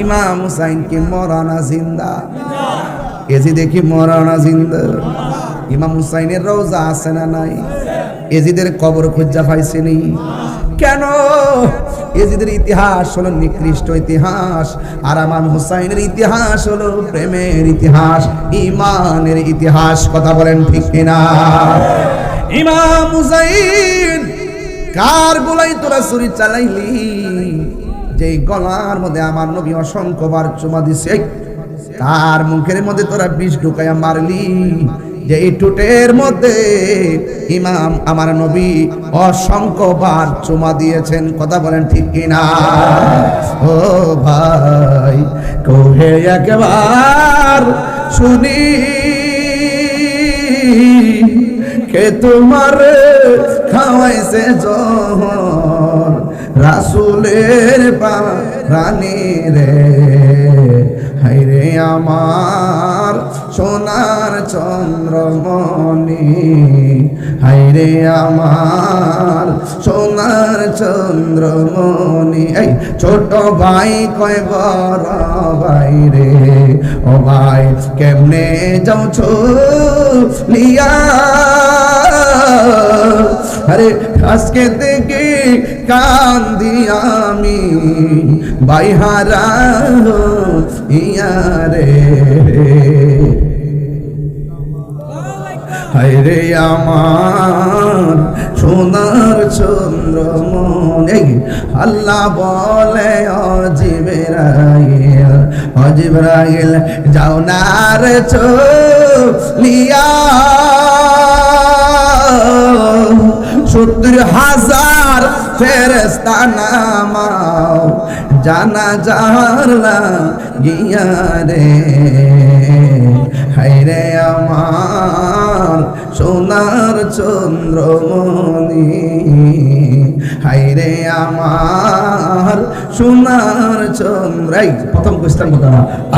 ইমাম হুসাইন কি মরানা জিন্দা। এজি দেখি মরানা জিন্দা। ইমাম হুসাইনের রোজা আছে না নাই? এজিদের কবর খুঁজা পাইছেনি কেন? এজিদের ইতিহাস হলো নিকৃষ্ট ইতিহাস। আর আমার হুসাইনের ইতিহাস হলো প্রেমের ইতিহাস। ইমানের ইতিহাস কথা বলেন ঠিক কিনা? ইমাম হুসাইন, কার গোলাই তোরা ছুরি চালাইলি? যে গলার মধ্যে আমার নবী অসংখ্যবার চুমা দিছে, তার মুখের মধ্যে তোরা বিষ ঢুকাইয়া মারলি। যে এই টুটের মধ্যে ইমাম আমার নবী অসংখ্যবার চুমা দিয়েছেন, কথা বলেন ঠিক কিনা? ও ভাই, কোহে একবার শুনি, কে তোমার খাওয়াইছে জহর? রাসুলের রানী রে হাইরে আমার সোনার চন্দ্রমণি হাইরে আমার সোনার চন্দ্রমণি। এই ছোট ভাই কয়, বড় ভাই রে, ও ভাই কেমনে যাচ্ছ লিয়া? আরে আজকে থেকে কান্দি আমি। বাইহারা ইয়ারে। হায়রে আমার সোনার চন্দ্রমন এই আল্লাহ বলে অজিবেরাইল অজিবরাইল যাও না রে চলিয়া সত্তর হাজার ফেরেস্তা নামাও জানা জারলা গিয়া রে। হাইরে আমার সোনার চন্দ্রমণি। হাইরে আমার সোনার চন্দ্র। এই প্রথম কোয়েশ্চেন বলতে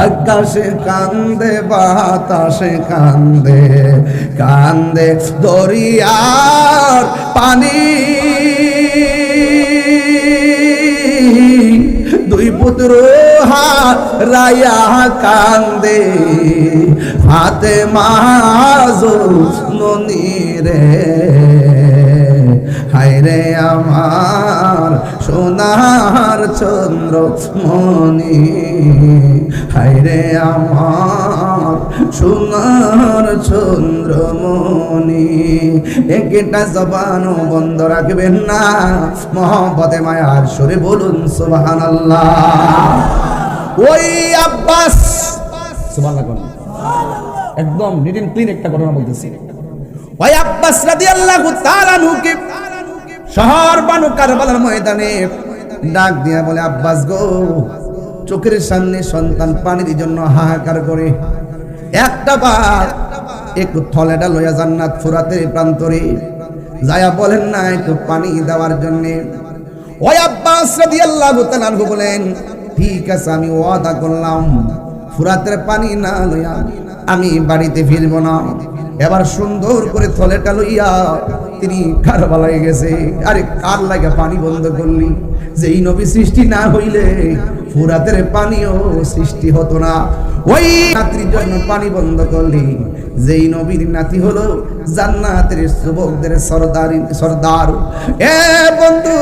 আকাশে কান্দে, বাতাসে কান্দে কান্দে দরিয়ার পানি। দুই পুত্র হারায়া কান্দে, হাতে মাঝো মনিরে হায়রে আমার সোনার চন্দ্র মনি হায়রে আমার সোনার চন্দ্র মনি একটা জবানও বন্ধ রাখবেন না। মহব্বতে, মায়ার সুরে বলুন সুবাহান ওই আব্বাস। একদম নিট ক্লিন একটা ঘটনা বলতেছি। ওই আব্বাস রাদিয়াল্লাহু তাআলা নুকে শহর বানু কারবালার ময়দানে ডাক দিয়া বলে, আব্বাস গো, চোখের সামনে সন্তান পানির জন্য হাহাকার করে। একটা বার একটু থলেটা লইয়া জান্নাত ফুরাতের প্রান্তরে যায়া বলেন না, একটু পানি দেওয়ার জন্য। ওই আব্বাস রাদিয়াল্লাহু তাআলা বলেন, ঠিক আছে, আমি ওয়াদা করলাম, ফুরাতের পানি না লইয়া আমি বাড়িতে ফিরব না। এবার সুন্দর করে থলেটা লইয়া তিনি কারবালায় গেছে। আরে, কার লাগে পানি বন্ধ করলি? যে এই নবী সৃষ্টি না হইলে ফুরাতের পানিও সৃষ্টি হতো না। ওই নাতির জন্য পানি বন্ধ করলি। যেই নবীর নাতি হলো জান্নাতের যুবকদের সরদারি সরদার। এ বন্ধু,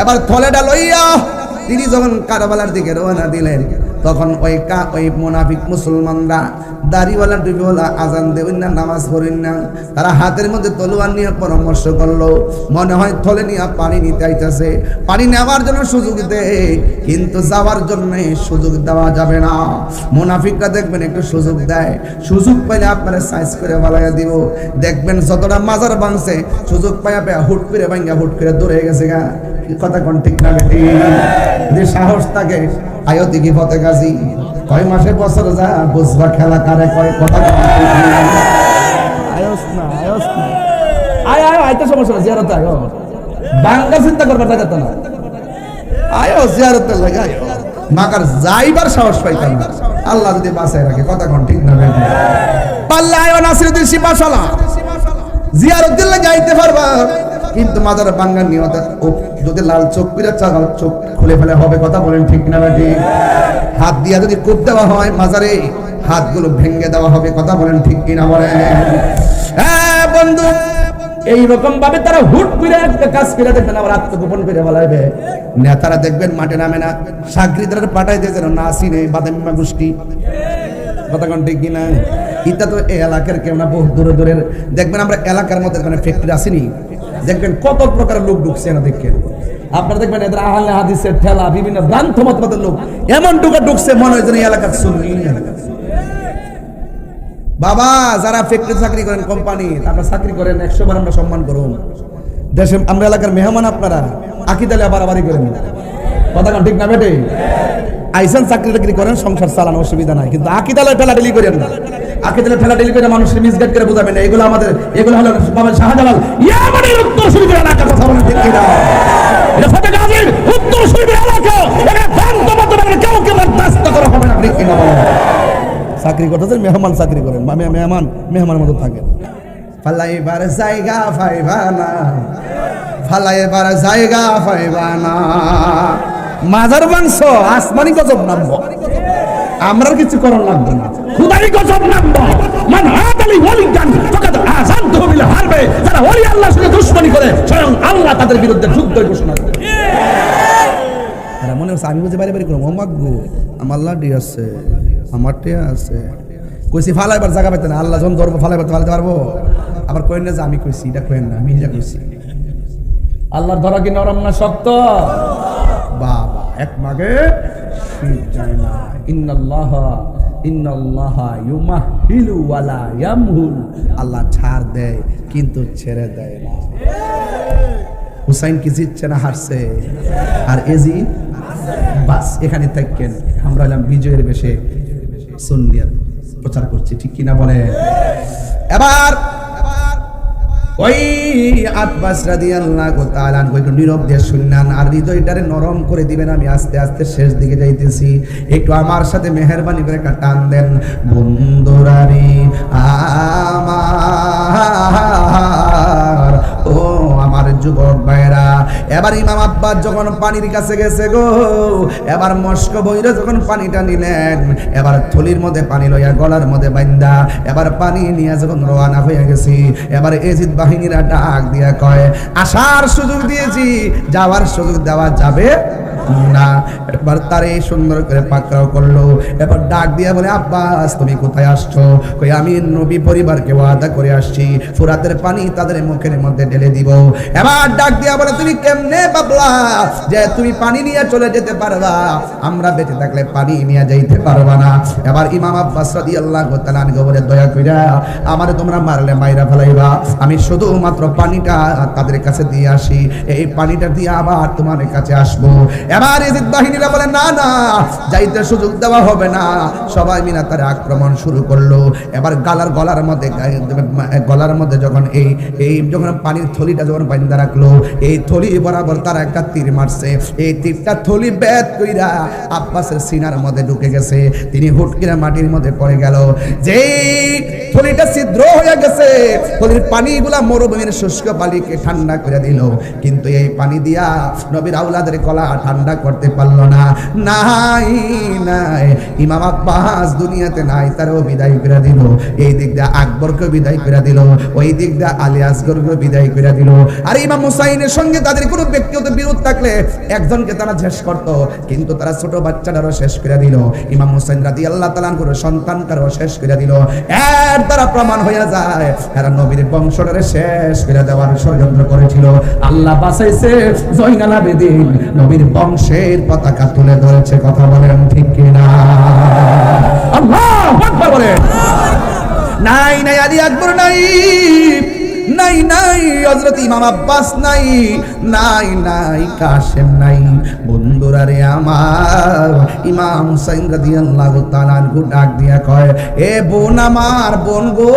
এবার থলেটা লইয়া তিনি যখন কারবালার দিকে রওনা দিলেন তখন ওই কা, ওই মোনাফিক মুসলমানরা দাড়িওয়ালা টুপিওয়ালা আজান দেবেন না, নামাজ পড়েন না। তারা হাতের মধ্যে তলোয়ার নিয়ে পরামর্শ করল। মনে হয় থলে নিয়ে পানি নিতে আইতেছে। পানি নেওয়ার জন্য সুযোগ দেয়, কিন্তু যাওয়ার জন্য সুযোগ দেওয়া যাবে না। মোনাফিকরা দেখবেন একটু সুযোগ দেয়। সুযোগ পাইলে আপনারা সাইজ করে বালাইয়া দিব। দেখবেন যতটা মাজার বাংছে সুযোগ পাইয়া পাইয়া হুট করে ভাঙ্গা, হুট করে দৌড়ে গেছে গা। কথা কোন ঠিক না বেটি যদি সাহস থাকে আয়তি কি পথে গাছি কয় মাসে বছর যা বুঝবা খেলা কারে কয় কথা কোন ঠিক না। আয়স না আয়স না। আয় আয় আইতে সমস্যা না জিয়ারত আয় বাঙ্গা চিন্তা করবার জায়গা তো না। আয়ো জিয়ারত লাগে আয়ো। মাকার যাইবার সাহস পাইতাম না। আল্লাহ যদি বাঁচায় রাখে কথা কোন ঠিক না বেটি পাল্লা আয়ো নাসিরুদ্দিন সিপাশালা জিয়ারত দিলে যাইতে পারবা। কিন্তু মাদার বাঙ্গার নিয়ত যদি লাল চোখ পিরা চাগাও চোখ খুলে ফেলে, হবে কথা বলেন ঠিক না বেটি হাত দিয়া যদি কোপ দেওয়া হয় মাজারে, হাতগুলো ভেঙে দেওয়া হবে কথা বলেন ঠিক কিনা বলেন? হ্যাঁ বন্ধু এইরকম ভাবে তারা হুট করে একটা কাজ করে দেখবেন আবার আত্মগোপন করে বলাইবে নেতারা দেখবেন মাঠে নামে না সাকরিদারা পাঠাই দিয়ে যেন না আসিনে বাদামিমা গোষ্ঠী কথা কোন ঠিক কিনা? ইটা তো এই এলাকার কেউ না বহু দূরে দূরের। দেখবেন আমরা এলাকার মধ্যে মানে ফ্যাক্টরি আসেনি। দেখবেন কত প্রকার লোক ঢুকছে না দেখেন আপনারা দেখবেন এদের আহলে হাদিসের ঠেলা, বিভিন্ন ভ্রান্ত মতবাদের লোক। এমন ঢুকে ঢুকছে মনে হয় এলাকার শুননি বাবা, যারা ফ্যাক্টরি চাকরি করেন কোম্পানি আপনারা চাকরি করেন, একশো বার আমরা সম্মান করুন। দেশে, আমরা এলাকার মেহমান আপনারা, আকিদালে বাড়াবাড়ি করেন কথা ঠিক না বেটে? আইসেন চাকরি টাকরি করেন, সংসার চালানো অসুবিধা নাই। কিন্তু আকিদালে ঠেলা ডেলি করেন না। আকিদালে ঠেলা ডেলি করে মানুষের মিসগাইড করে বোঝাবেন না। এগুলো আমাদের এগুলো হলো বাবা শাহজালাল। ইয়ামানের উত্তর সুবিধার এলাকা, কথা বলেন ঠিক উত্তর না। কিনা চাকরি করতেছেন, মেহমান চাকরি করেন। মানে মেহমান মেহমান মতো থাকেন। ফালাইবার জায়গা পাইবা না। ফালাইবার জায়গা পাইবা না। মাজার মাংস আসমানি গজব নামবো। আমরা কিছু করার লাগবে না। খুদাই গজব নামবো। মান হাদালি ওয়ালিগান ফাকাদ আযানতু বিল হারবে। যারা ওলি আল্লাহর সাথে দুশমনি করে স্বয়ং আল্লাহ তাদের বিরুদ্ধে যুদ্ধ ঘোষণা করে এরা মনে হচ্ছে আমি বুঝে বাইরে বাইরে করব। গো আমার লাডি আছে আমার টিয়া আছে। কইছি ফালাইবার জায়গা পেতে না। আল্লাহ যখন ধরবো ফালাইবার ফালাতে পারব। আবার কইন না যে আমি কইছি এটা কইন না আমি এটা কইছি। আল্লাহর ধরা কি নরম না শক্ত? বাবা এক মাগে শীত যায় না। ইন্নাল্লাহ ইন্নাল্লাহ ইউমাহিলু ওয়ালা আল্লাহ ছাড় দেয়, কিন্তু ছেড়ে দেয় না। হুসাইন কি জিতছে না হারছে? আর এজি? বাস, এখানে থাকেন। আমরা হলাম বিজয়ের বেশে। সুন্নিয়াত প্রচার করছি, ঠিক কিনা বলে এবার ওই আব্বাস নীরব দিয়ে শুনলেন আর হৃদয়টারে নরম করে দিবেন, আমি আস্তে আস্তে শেষ দিকে যাইতেছি। একটু আমার সাথে মেহেরবানি করে দেন। বন্ধুরারি আমার, ও আমার যুবক ভাইরা এবার ইমাম আব্বাস যখন পানির কাছে গেছে গো, এবার মস্ক বইরে যখন পানিটা নিলেন, এবার থলির মধ্যে পানি লইয়া গলার মধ্যে বাইন্দা, এবার পানি নিয়ে যখন রওনা হয়ে গেছি, এবার এজিদ বাহিনীরা ডাক দিয়া কয়, আসার সুযোগ দিয়েছি, যাওয়ার সুযোগ দেওয়া যাবে না। এবার সুন্দর করে পাকড়াও করল। এবার ডাক বলে, আব্বাস, তুমি কোথায় আসছো? কই আমি নবী পরিবারকে ওয়াদা করে আসছি। ফুরাতের পানি তাদের মুখের মধ্যে ঢেলে দিব। এবার ডাক বলে, তুমি কেমনে বাবলা যে তুমি পানি নিয়ে চলে যেতে পারবা? আমরা বেঁচে থাকলে পানি নিয়ে যাইতে পারবা না। এবার ইমাম আব্বাস রাদিয়াল্লাহু তাআলা বলে, দয়া কইরা আমারে তোমরা মারলে, মাইরা ফেলাইবা। আমি শুধুমাত্র পানিটা তাদের কাছে দিয়ে আসি। এই পানিটা দিয়ে আবার তোমার কাছে আসব। এবার এজিদ বাহিনীরা বলে, না না, যাইতে সুযোগ দেওয়া হবে না। সবাই মিনা তার আক্রমণ শুরু করল। এবার গালার গলার মধ্যে গলার মধ্যে যখন এই এই যখন পানির থলিটা যখন বাইন্দা রাখল, এই থলি বরাবর তারা একটা তীর মারছে। এই তীরটা থলি বেদ কইরা আব্বাসের সিনার মধ্যে ঢুকে গেছে। তিনি হুট করে মাটির মধ্যে পড়ে গেল। যেই থলিটা ছিদ্র হয়ে গেছে, থলির পানিগুলা মরুভূমির শুষ্ক বালিকে ঠান্ডা করে দিল। কিন্তু এই পানি দিয়া নবীর আউলাদের গলা ঠান্ডা করতে পারল না। নাই নাই। ইমাম আব্বাস দুনিয়াতে নাই, তারও বিদায় করে দিল। এই দিক দিয়ে আকবরকে বিদায় করে দিল। ওই দিক দিয়ে আলী আসগরকে বিদায় করে দিল। আর ইমাম হুসাইনের সঙ্গে তাদের কোনো ব্যক্তিগত বিরোধ থাকলে একজনকে তারা শেষ করত, কিন্তু তারা ছোট বাচ্চাটারও শেষ করে দিল। ইমাম হুসাইন রাদি আল্লাহ তালান করে সন্তানটারও শেষ করে দিল। এর দ্বারা প্রমাণ হয়ে যায়, এরা নবীর বংশটারে শেষ করে দেওয়ার ষড়যন্ত্র করেছিল। আল্লাহ বাঁচাইছে জয়নাল আবেদিন। নবীর বংশের পতাকা তুলে ধরেছে, কথা বলেন ঠিক কিনা? আল্লাহ বলেন। নাই নাই আদি আকবর নাই। নাই নাই, হযরত ইমাম আব্বাস নাই নাই নাই, কাশেম নাই। বন্ধুরা রে আমার, ইমাম হুসাইন রাদিয়াল্লাহু তাআলা আনহু ডাক দিয়া কয়, এ বোন আমার, বোন গো,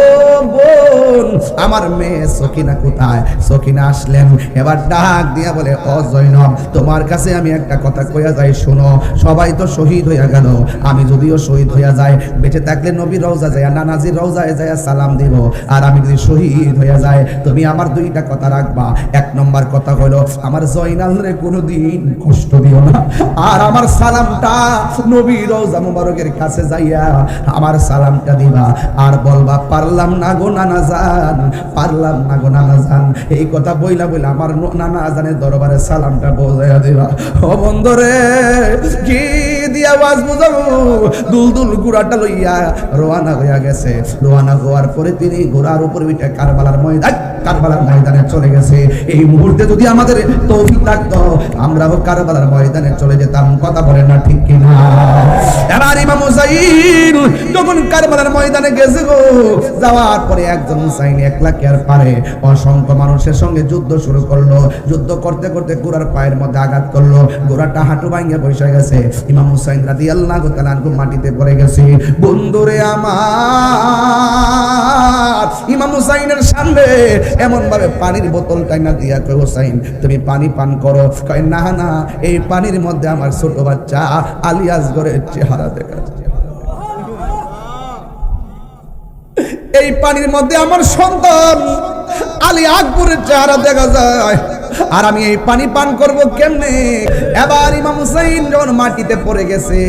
বোন, আমার মেয়ে সকিনা কোথায়? সকিনা আসলেন। এবার ডাক দিয়া বলে, ও জৈনব, তোমার কাছে আমি একটা কথা কইয়া যাই, শোনো, সবাই তো শহীদ হইয়া গেল। আমি যদিও শহীদ হইয়া যাই, বেঁচে থাকলে নবীর রওজা যায় নানাজির রওজায় যায় সালাম দিব। আর আমি যদি শহীদ হইয়া যাই যায়, তুমি আমার দুইটা কথা রাখবা। এক নম্বর কথা হলো, আমার জয়নাল রে কোনোদিন কষ্ট দিও না। আর আমার সালামটা নবী রওজা মুবারকের কাছে যাইয়া আমার সালামটা দিবা। আর বলবা, পারলাম না গো নানা জান, পারলাম না গো নানা জান। এই কথা বইলা বইলা আমার নানা জানের দরবারে সালামটা বোঝাইয়া দিবা। ও বন্ধরে, কি দিয়া আওয়াজ বুঝাবো? দুলদুল গুড়াটা লইয়া রোয়ানা হইয়া গেছে। রোয়ানা হওয়ার পরে তিনি ঘোড়ার উপর উঠে কারবালার ময়দান কারবালার ময়দানে চলে গেছে। এই মুহূর্তে যদি আমাদের তৌফিক থাকতো, আমরাও কারবালার ময়দানে চলে যেতাম। কথা বলে না ঠিক কিনা? এবার ইমাম হুসাইন যখন কারবালার ময়দানে গেছে গো, যাওয়ার পরে একজন হুসাইন একলা কে আর পারে? অসংখ্য মানুষের সঙ্গে যুদ্ধ শুরু করল। যুদ্ধ করতে করতে ঘোড়ার পায়ের মধ্যে আঘাত করল। ঘোড়াটা হাঁটু ভাঙিয়ে বসে গেছে। ইমাম হুসাইন রাদি আল্লাহ মাটিতে পড়ে গেছে। বন্ধুরে আমার, ইমাম হুসাইনের সামনে এমন ভাবে পানির বোতল টাইনা দিয়া কই হোসাইন তুমি পানি পান করো। কয়, না না, এই পানির মধ্যে আমার ছোট বাচ্চা আলিয়াস গরের চেহারা দেখা এই পানির মধ্যে আমার সন্তান আলী আকবরের চেহারা দেখা যায়। আর আমি এই পানি পান করব কেমনে? এবার ইমাম হুসাইন যখন মাটিতে পড়ে গেছে,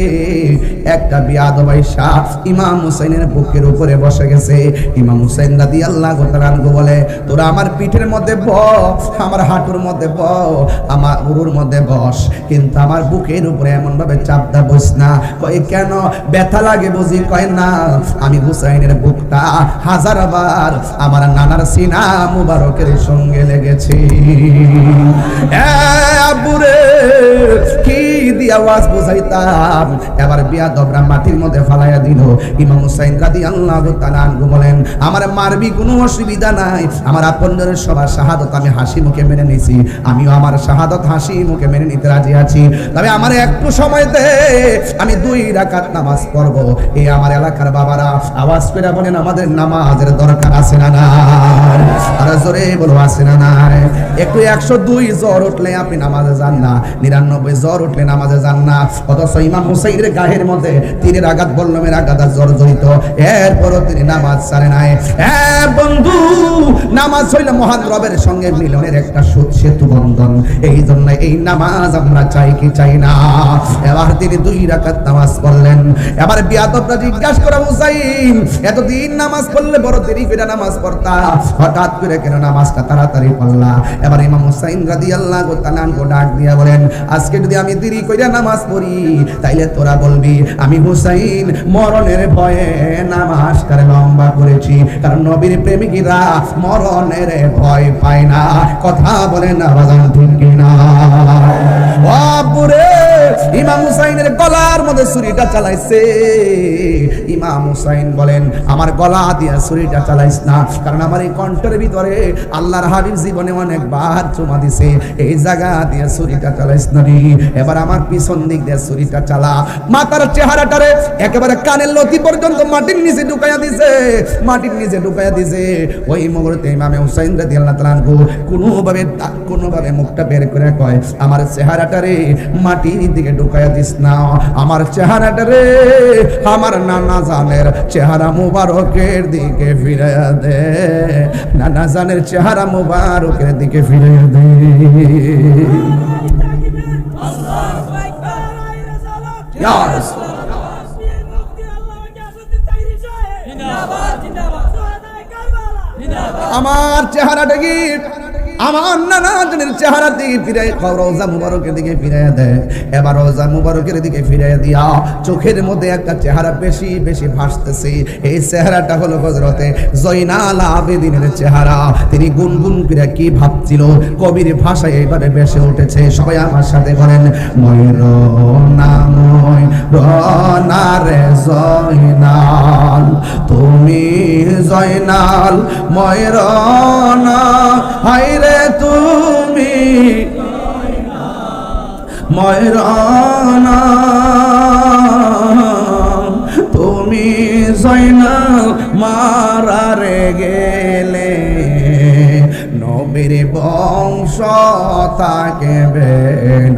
একটা বিয়াদ শাহ ইমাম হুসাইনের বুকের উপরে বসে গেছে। ইমাম হুসাইন রাদি আল্লাহ গোতারানগো বলে, তোরা আমার পিঠের মধ্যে বস, আমার হাঁটুর মধ্যে ব আমার উরুর মধ্যে বস। কিন্তু আমার বুকের উপরে এমন ভাবে চাপদা বস না। কয়, কেন? ব্যথা লাগে বুঝি? কয়, না, আমি হুসাইনের বুকটা হাজার বার আমার নানার সিনা মুবারকের সঙ্গে লেগেছে। আমার হাসি মুখে মেনে নিছি। আমিও আমার শাহাদত হাসি মুখে মেনে নিতে রাজি আছি। তবে আমার একটু সময় দে, আমি দুই রাকাত নামাজ পড়ব। এই আমার এলাকার বাবারা আওয়াজ করে বলেন, আমাদের নামাজের দরকার আছে না জোরে বলো, আছে না না একটু একশো দুই জ্বর উঠলে আপনি নামাজে যান না। নিরানব্বই জ্বর উঠলে নামাজে যান না। অথচ ইমাম হুসাইনের গায়ের মধ্যে তীরের আঘাত, বল্লমের আঘাত আর জ্বর জড়িত। এরপরও তিনি নামাজ ছাড়ে নাই। বন্ধু, নামাজ হইলে মহান রবের সঙ্গে মিলনের একটা সেতু বন্ধন। এই জন্য এই নামাজ আমরা চাই কি চাই না। এবার তিনি দুই রাকাত নামাজ পড়লেন। এবার বিয়াদবরা জিজ্ঞাসা করা, হুসাইন, এতদিন নামাজ পড়লে বড় দেরি করে নামাজ পড়তা? হঠাৎ করে কেন নামাজটা তাড়াতাড়ি পড়লা। এবার ইমাম হুসাইন তাআলা আনহু ডাক দিয়া বলেন, আজকে যদি আমি দেরি নামাজ পড়ি, তাইলে তোরা বলবি, আমি হুসাইন মরণের ভয়ে লম্বা করেছি, কারণ নবীর প্রেমিকরা মরণের ভয় পায় না। কথা বলে না ঠিক কিনা? ইমাম হুসাইনের গলার মধ্যে ছুরিটা চালাইছে। ইমাম হুসাইন বলেন, আমার গলা দিয়া ছুরিটা চালাইস না, কারণ আমার এই কণ্ঠের ভিতরে আল্লাহর হাবিব জীবনে অনেকবার চুমা দিছে। এই জায়গা ছুরিটা চালাইস না রে, এবার আমার পিছন দিক ছুরিটা চালা। মাতার একেবারে কানের লতি পর্যন্ত মাটির নিচে ঢুকাইয়া দিছে, মাটির নিচে ঢুকাইয়া দিছে। ওই মুহূর্তে ইমামে হুসাইন তাআলা আনহু কোনোভাবে কোনোভাবে মুখটা বের করে কয়, আমার চেহারাটারে মাটির দিকে ঢুকাইয়া দিস না। আমার চেহারাটারে আমার নানা জানের চেহারা মুবারকের দিকে ফিরাইয়া দে। নানা জানের চেহারা মুবারকের দিকে ফিরাইয়া দে। আমার চেহারাটা কি? আমার নানা জনের চেহারা দিকে ফিরে রোজা মুবারকের দিকে ফিরে দেয় এবার রোজা মুবারকের দিকে ফিরে দিয়া চোখের মধ্যে একটা চেহারা বেশি বেশি ভাসতেছে। এই চেহারাটা হলো হজরতে জয়নাল আবেদিনের চেহারা। তিনি গুনগুন করে কি ভাবছিল, কবির ভাষায় এবারে বেসে উঠেছে। সবাই আমার সাথে বলেন ময়ূর নাময় রনারে জয়নাল, তুমি জয়নাল ময়রনা হাইরে তুমি ময়রানা তুমি জয়নাল মারারে গেলে। নবীর বংশ থাকবে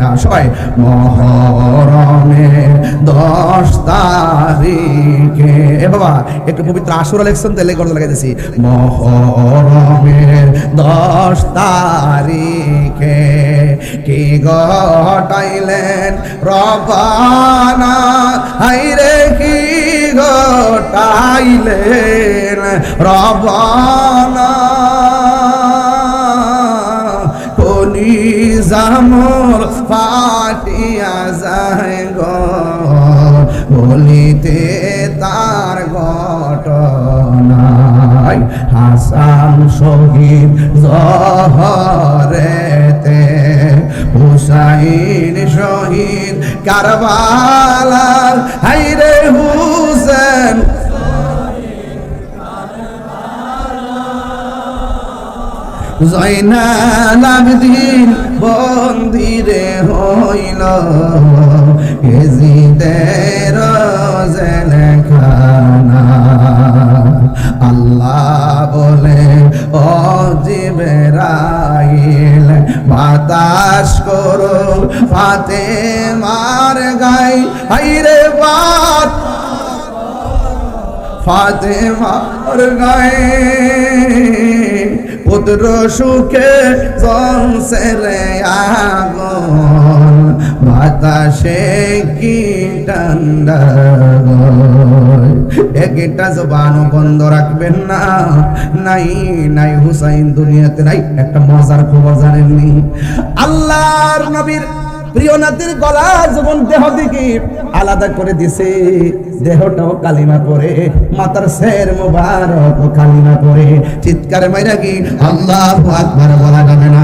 না। সবাই, মহরমের দশ তারিখে। এ বাবা, একটু পবিত্র আসুরা লেখছেন তাহলে করতে লাগাইতেছি। মহরমের দশ তারিখে কি ঘটাইলেন রবানা হাইরে কি ঘটাইলেন রবানা জামর ফাটিয়া যায় গো। বলিতে তার ঘটনায় হাসান শহীদ জহরেতে হুসাইন শহীদ কারবালার হাইরে হুসেন জয়নাল আবদিন বন্দিরে হইল। এজিদের জেলখানা আল্লাহ বলে, ও জিবেরাইল, বাতাস করো ফাতে মার গাই হাইরে বাত ফাতেমার গায়ে পুত্র সুখে সংসারে আগুন বাতাসে কি ঠান্ডা একটা জবান বন্ধ রাখবেন না, নাই নাই হুসাইন দুনিয়াতে নাই, একটা মজার খবর জানেননি। আল্লাহর নবীর প্রিয় নাতির গলা যখন দেহ দিকে আলাদা করে দিছে। দেহটাও কালিমা করে মাতার শের মুবারক কালিমা করে চিৎকার মাইরা কি? আল্লাহু আকবার বলা যাবে না।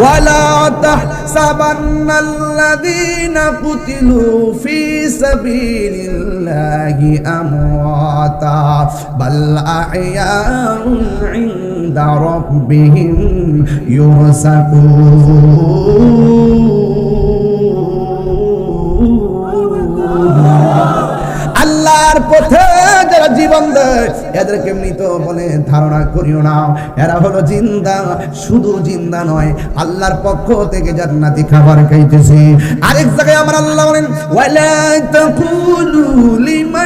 ওয়ালা তাহসাবান্নাল্লাযীনা কুতিলু ফি সাবিলিল্লাহি আমওয়াতা, বাল আহইয়াউন ইনদা রাব্বিহিম ইউরসাকুন। আল্লাহর পথে যারা জীবন দেয়, এদেরকে মৃত বলে ধারণা করিও না। এরা হলো জিন্দা, শুধু জিন্দা নয়, আল্লাহর পক্ষ থেকে জান্নাতি খাবার খাইতেছে। আরেক জায়গায় আমার আল্লাহ বলেন, ওয়ালা তাকুলু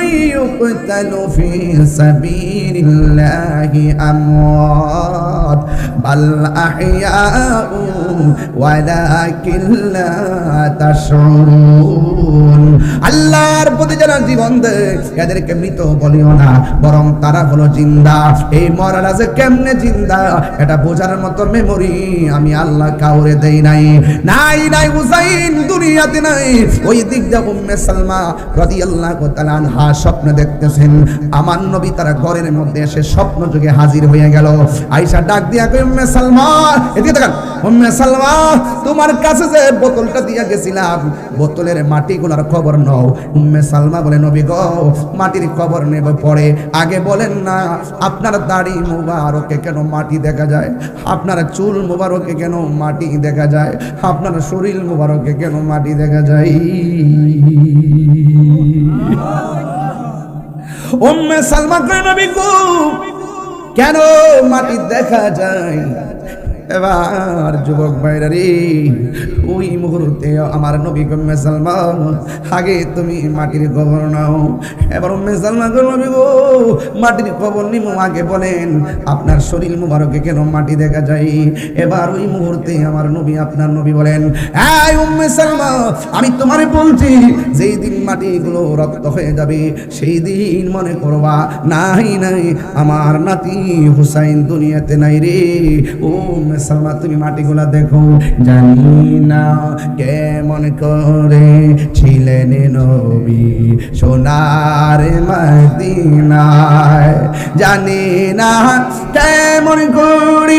লিমান ইউকতালু ফি সাবিলিল্লাহি আমওয়াত বাল আহইয়াউ ওয়ালাকিন লা তাশউরুন আল্লাহর প্রতি যারা জীবন দেয়, এদেরকে মৃত বলিও না, বরং তারা হলো জিন্দা। এই মরারা যে কেমনে জিন্দা? এটা বোঝার মতো মেমোরি আমি আল্লাহ কাউরে দেই নাই। নাই নাই হুসাইন দুনিয়াতে নাই। ওই দিক দিয়ে উম্মে সালমা রাদিয়াল্লাহু তাআলা আনহা স্বপ্ন দেখতেছেন। আমার নবী তারা ঘরের মধ্যে এসে স্বপ্ন যুগে হাজির হয়ে গেল। আইসা ডাক দিয়া কই উম্মে সালমা, এদিকে তাকান। উম্মে সালমা, তোমার কাছে যে বোতলটা দিয়া গেছিলাম, বোতলের মাটিগুলোর খবর নাও। উম্মে সালমা বলে, নবী গো, মাটির খবর নেব পরে। আগে বলেন না, আপনার দাড়ি মুবারকে কেন মাটি দেখা যায়? আপনার চুল মুবারকে কেন মাটি দেখা যায়? আপনার শরীর মুবারকে কেন মাটি দেখা যায়? উম্মে সালমা কেন মাটি দেখা যায়? এবার যুবক ভাইরা রে ওই মুহূর্তে আমার নবী গম্মে সালমান আগে তুমি মাটির খবর নাও। এবার উম্মে সালমান গো নবী গো, মাটির খবর নিমো আগে বলেন, আপনার শরীর মুবারকে কেন মাটি দেখা যায়? এবার ওই মুহূর্তে আমার নবী, আপনার নবী বলেন, এই উম্মে সালমা, আমি তোমারে বলছি, যেই দিন মাটিগুলো রক্ত হয়ে যাবে, সেই দিন মনে করবা, নাই নাই, আমার নাতি হুসাইন দুনিয়াতে নাই রে। ও সালমা, তুমি মাটিগুলা দেখো। জানি না কেমন করে ছিলেন নবী সোনার মদিনায়। জানি না কেমন করে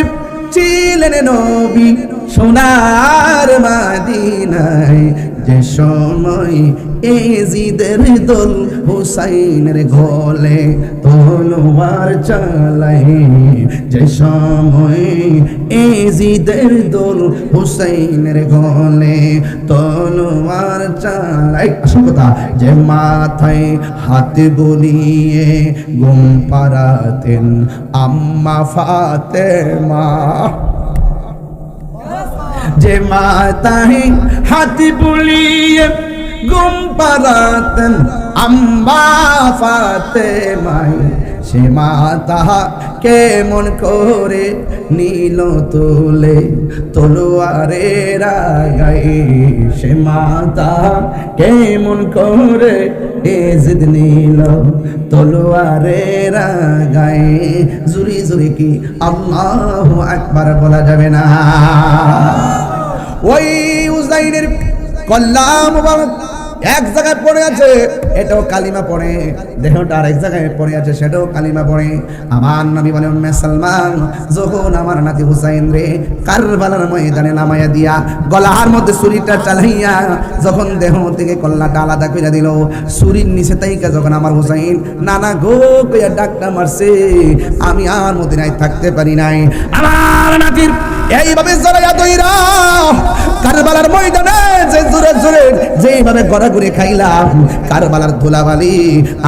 ছিলেন নবী সোনার মাদিনায়। যে সময় এজিদের দল হুসাইনের ঘলে তলোয়ার চালাই যে সময় এজিদের দল হুসাইনের ঘলে তলোয়ার চালাই আসল কথা। যে মাথায় হাত বলিয়ে গুম পারাতেন আম্মা ফাতেমা। যে মাতাহি হাতি বুলিয়ে গুম পারাতেন আম্বা ফাতে মাই সে মাতা কেমন করে নীল তুলে তলোয়ারে রাগাই। সে মাতা কেমন করে এজিদ নীল তলোয়ারে রাগাই। জুরি জুরি কি আল্লাহ একবার বলা যাবে না? ওই উজাইনের কল্যাণ মুবারক। এক জায়গায় পড়ে আছে, এটাও কালিমা পড়ে। দেহটা আরেক জায়গায় পড়ে আছে, সেটাও কালিমা পড়ে। আমার নবী বলে উম্মে সালমান, যখন আমার নাতি হুসাইন রে কারবালার ময়দানে নামাইয়া দিয়া গলার মধ্যে ছুরিটা চালাইয়া যখন দেহ থেকে কল্লাটা আলাদা করে দিল, ছুরির নিচে তাইকা যখন আমার হুসাইন, নানা গো, কইয়া ডাকটা মারছে, আমি আর মদিনায় থাকতে পারি নাই। আমার নাতির এইভাবে জড়াইয়া দইরা কারবালার ময়দানে যে জোরে জোরে যেইভাবে গড়াগড়ি খাইলাম। কারবালার ধুলাবালি,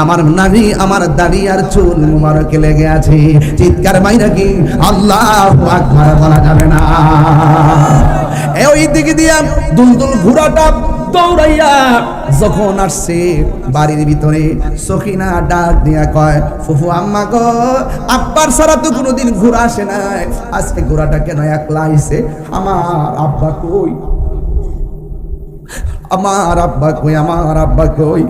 আমার নাভি আমার দাড়ি আর চুল মুবারকে লেগে আছে। চিৎকার মাইরা কি আল্লাহ আকবার বলা যাবে না। ওই দিকে দিয়া দুলদুল ঘোড়াটা দৌড়াইয়া যখন আসছে বাড়ির ভিতরে, সখিনা ডাক দিয়া কয়, ফুফু, আম্মা গো, আব্বার সারা তো কোনোদিন ঘোরা আসে নাই। আজকে ঘোড়াটা কেন একলা আইছে? আমার আব্বা কই? আমার আব্বা কই, আমার আব্বা কই?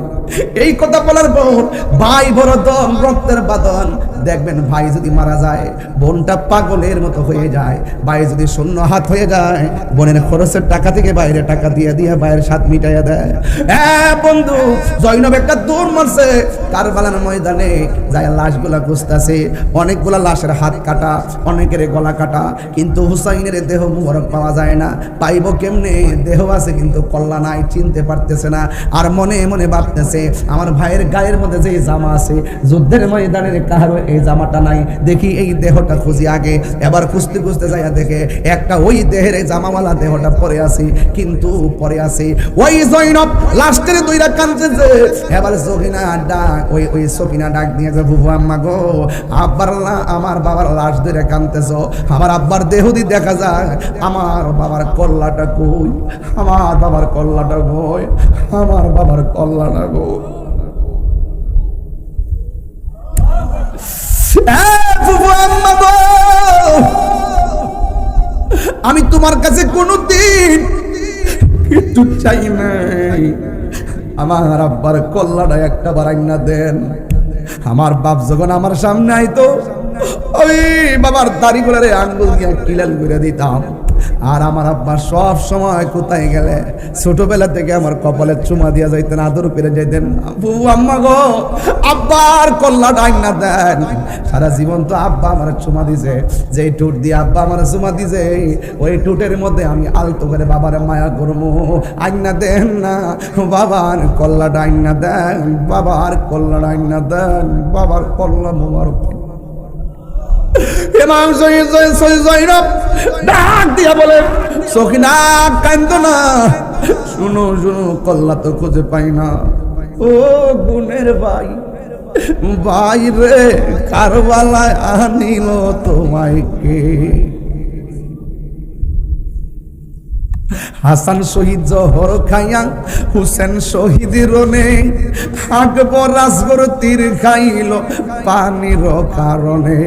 এই কথা বলার পর ভাই বড় দল রক্তের বাদন দেখবেন ভাই যদি মারা যায়, বোনটা পাগলের মতো হয়ে যায়, ভাই যদি শূন্য হাত হয়ে যায়, বোনের খরচের টাকা থেকে বাইরে টাকা দিয়ে দিয়ে ভাইয়ের সাথ মিটাইয়া দেয়। হ্যাঁ বন্ধু জৈনব একটা দৌড় মারছে। কারবালার ময়দানে যায় লাশগুলা খুঁজতেছে। অনেকগুলা লাশের হাত কাটা, অনেকের গলা কাটা, কিন্তু হুসাইনের দেহ মুবারক পাওয়া যায় না। পাইব কেমনে? দেহ আছে কিন্তু কল্লা নাই, চিনতে পারতেছে না। আর মনে মনে ভাবতেছে, আমার ভাইয়ের গায়ের মধ্যে যে জামা আছে, যুদ্ধের ময়দানের কারও এই জামাটা নাই। দেখি এই দেহটা খুঁজি আগে। এবার খুঁজতে খুঁজতে যাইয়া দেখে একটা ওই দেহের এই জামাওয়ালা দেহটা পরে আছে, কিন্তু পরে আছে। ওই জৈনব লাস্টের দুইটা কাঁদতেছে এবার সখিনা ডাক, ওই ওই সখিনা ডাক দিয়েছে বুবু আম্মা গো, আব্বার না, আমার বাবার লাশ ধরে কাঁদতেছ। আমার আব্বার দেহ দিয়ে দেখা যায়, আমার বাবার কল্লাটা কই? আমার বাবার কল্লাটা কই? আমার বাবার কল্লাটা কই? আমি তোমার কাছে কোনদিন কিছু চাই নাই। আমার আব্বার কল্লাটা একটা বারাইনা দেন। আমার বাপ যখন আমার সামনে আইতো, ওই বাবার দাড়ি গুলারে আঙ্গুল দিয়ে কিলাল করে দিতাম। আর আমার আব্বা সব সময় কোথায় গেলে? ছোটবেলা থেকে আমার কপালে চুমা দিয়া যাইতেন, আদর করে যাইতেন। আম্মা গো, আব্বার কল্লা ডাক না দেন। সারা জীবন তো আব্বা আমার চুমা দিছে। যে টুট দিয়ে আব্বা আমার চুমা দিছে, ওই টুটের মধ্যে আমি আলতো করে বাবার মায়া করব আইনা দেন না, বাবার কল্লা ডাইন না দেন, বাবার কল্লা ডাইন না দেন, বাবার কল্লা মোবারক। ইমাম জৈনব ডাক দিয়া বলে, সখিনা, কান্দ না। শুনো শুনো, কল্লা তো খুঁজে পাই না। ও গুণের ভাই বাইরে কারবালায় আনিল তোমায় কে? হাসান শহীদ জহর খাইয়া, হুসেন শহীদ রনে। আকবর রাজগর তীর খাইল পানির কারণে।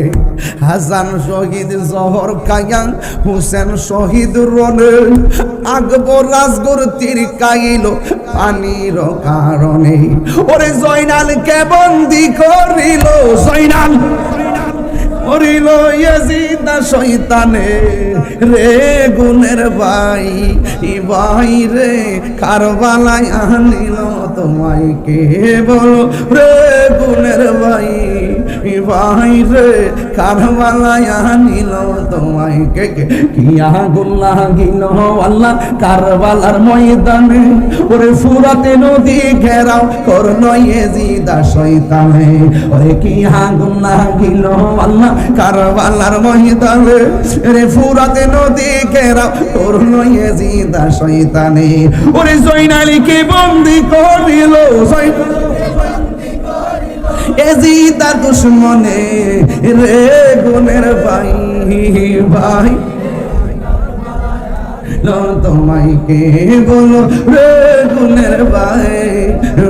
হাসান শহীদ জহর খাইয়া, হুসেন শহীদ রনে। আকবর রাজগর তীর খাইল পানির কারণে। ওরে জয়নালকে বন্দি করিল? জয়নাল মরিল ইয়াজিদা শয়তানে? রে গুনের ভাই ভাই রে, কারবালায় আনিল, তোমায় কে বলো? রে গুণের ভাই ই ভাই রে, কারবালায় আনিল তোমায় কে কে? কিয়া গুল্লা গিল আল্লাহ কারবালার ময়দানে? ওরে ফুরাতে নদী ঘেরাও করল ইয়াজিদা শয়তানে। ওরে কিয়া গুল্লা গিল আল্লাহ কারবালার ময়দানে? রে ফুরাতে নদী ঘেরাও করল ইয়াজিদা শয়তানে। ওরে জয়নালীকে বন্দি করিল। শয়তান এজিদা দুশ্মনে রে গুনের ভাই ভাই। তোমায় বলো রে গুনের ভাই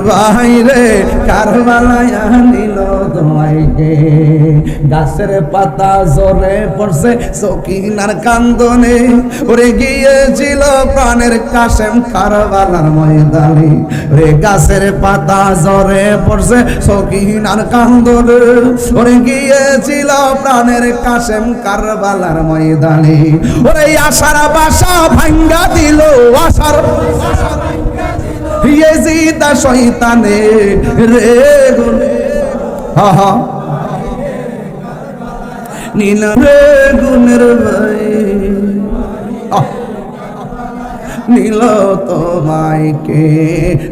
ভাই রে, কারবালায় গাছের পাতা জরে পড়ছে, সকিনার কান্দনে ওরে গিয়েছিল প্রাণের কাশেম কারবালার ময়দানে। ওরে গাছের পাতা জরে পড়ছে, সকিনার কান্দনে ওরে গিয়েছিল প্রাণের কাশেম কারবালার ময়দানে। ওরে আশার বাসা ভাঙ্গা দিল আশার। ইয়েজিদা শয়তানে রে গুনে। হা হা। নীল রে গুনের ভাই নীল তোমায় কে?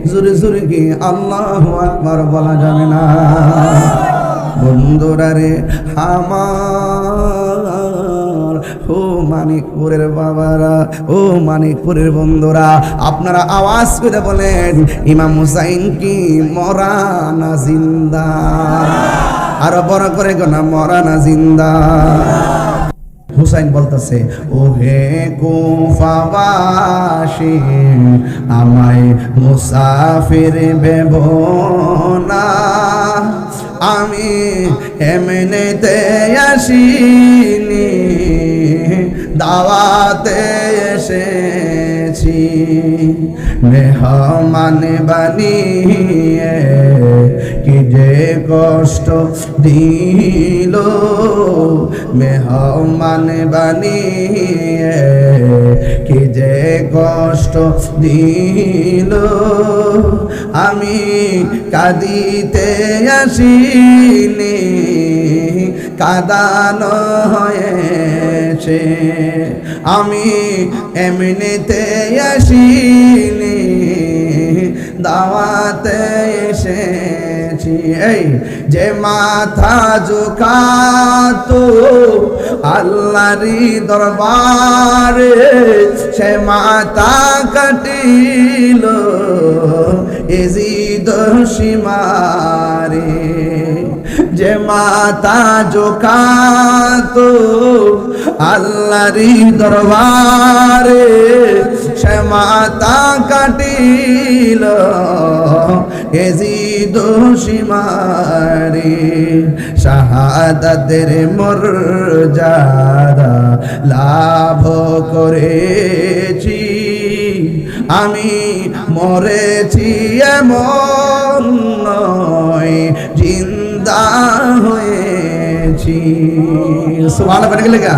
জোরে জোরে কি আল্লাহ আকবার বলা যাবে না? বন্ধুরা রে ও মানিকপুরের বাবারা, ও মানিকপুরের বন্ধুরা, আপনারা আওয়াজ করে বলেন, ইমাম হুসাইন কি মরা না জিন্দা? আরও বড় করে গোনা মরা না জিন্দা। হুসাইন বলতেছে ও হে কুফাবাসী আমায় মুসাফির বেব না। আমি এমনিতে আসিনি। দাওয়াতে এসেছি মেহমান বানিয়ে কি যে কষ্ট দিল। মেহমান বানিয়ে কি যে কষ্ট দিল। আমি কাঁদিতে আসিনি, কাদানো হয়েছে। আমি এমনিতে আসিনি, দাওয়াতে এসেছি। এই যে মাথা ঝুকাতো আল্লাহরি দরবারে, সে মাথা কাটিল এজিদ সীমারে। যে মাতা জোকাতো আল্লাহরি দরবারে সে মাতা কাটিল। এজিদ সীমারে, শাহাদাতের মর্যাদা লাভ করেছি। আমি মরেছি এমন জিন্দা হয়েছি। সুবহানাল্লাহ গেলে গা